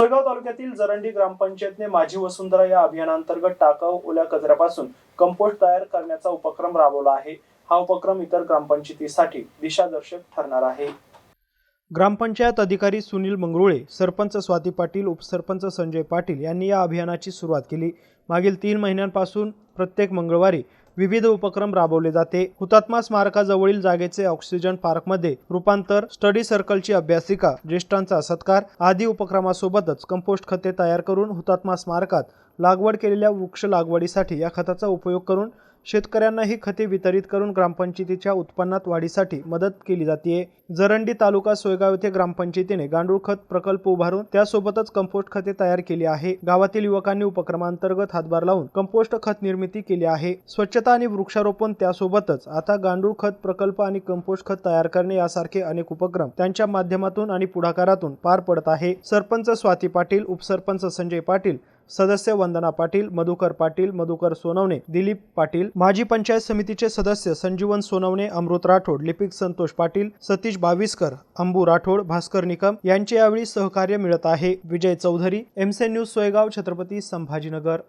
सोयगाव तालुक्यातील जरंडी ग्रामपंचायतने माझी वसुंधरा या अभियानांतर्गत टाकाऊ ओल्या कचऱ्यापासून कंपोस्ट तयार करण्याचा उपक्रम राबवला आहे. हा उपक्रम इतर ग्रामपंचायतीसाठी दिशादर्शक ठरणार आहे. ग्रामपंचायत अधिकारी सुनील मंगरुळे सरपंच स्वाती पाटील उपसरपंच संजय पाटील यांनी या अभियानाची सुरुवात केली. मागील तीन महिन्यांपासून प्रत्येक मंगळवारी विविध उपक्रम राबवले जाते. हुतात्मा स्मारकाजवळील जागेचे ऑक्सिजन पार्कमध्ये रूपांतर स्टडी सर्कलची अभ्यासिका ज्येष्ठांचा सत्कार आदी उपक्रमासोबतच कंपोस्ट खते तयार करून हुतात्मा स्मारकात लागवड केलेल्या वृक्ष लागवडीसाठी या खताचा उपयोग करून शेतकऱ्यांना ही खते वितरित करून ग्रामपंचायतीच्या उत्पन्नात वाढीसाठी मदत केली जाते जरंडी तालुका सोयगाव येथे ग्रामपंचायतीने गांडूळ खत प्रकल्प उभारून त्यासोबतच कंपोस्ट खते तयार केली आहे. गावातील युवकांनी उपक्रमांतर्गत हातभार लावून कंपोस्ट खत निर्मिती केली आहे. स्वच्छता आणि वृक्षारोपण त्यासोबतच आता गांडूळ खत प्रकल्प आणि कंपोस्ट खत तयार करणे यासारखे अनेक उपक्रम त्यांच्या माध्यमातून आणि पुढाकारातून पार पडत आहे. सरपंच स्वाती पाटील उपसरपंच संजय पाटील सदस्य वंदना पाटील मधुकर पाटील मधुकर सोनवणे दिलीप पाटील माजी पंचायत समितीचे सदस्य संजीवन सोनवणे अमृत राठोड लिपिक संतोष पाटील सतीश बाविस्कर अंबू राठोड भास्कर निकम यांचे यावेळी सहकार्य मिळत आहे. विजय चौधरी एमसे न्यूज सोयगाव छत्रपती संभाजीनगर.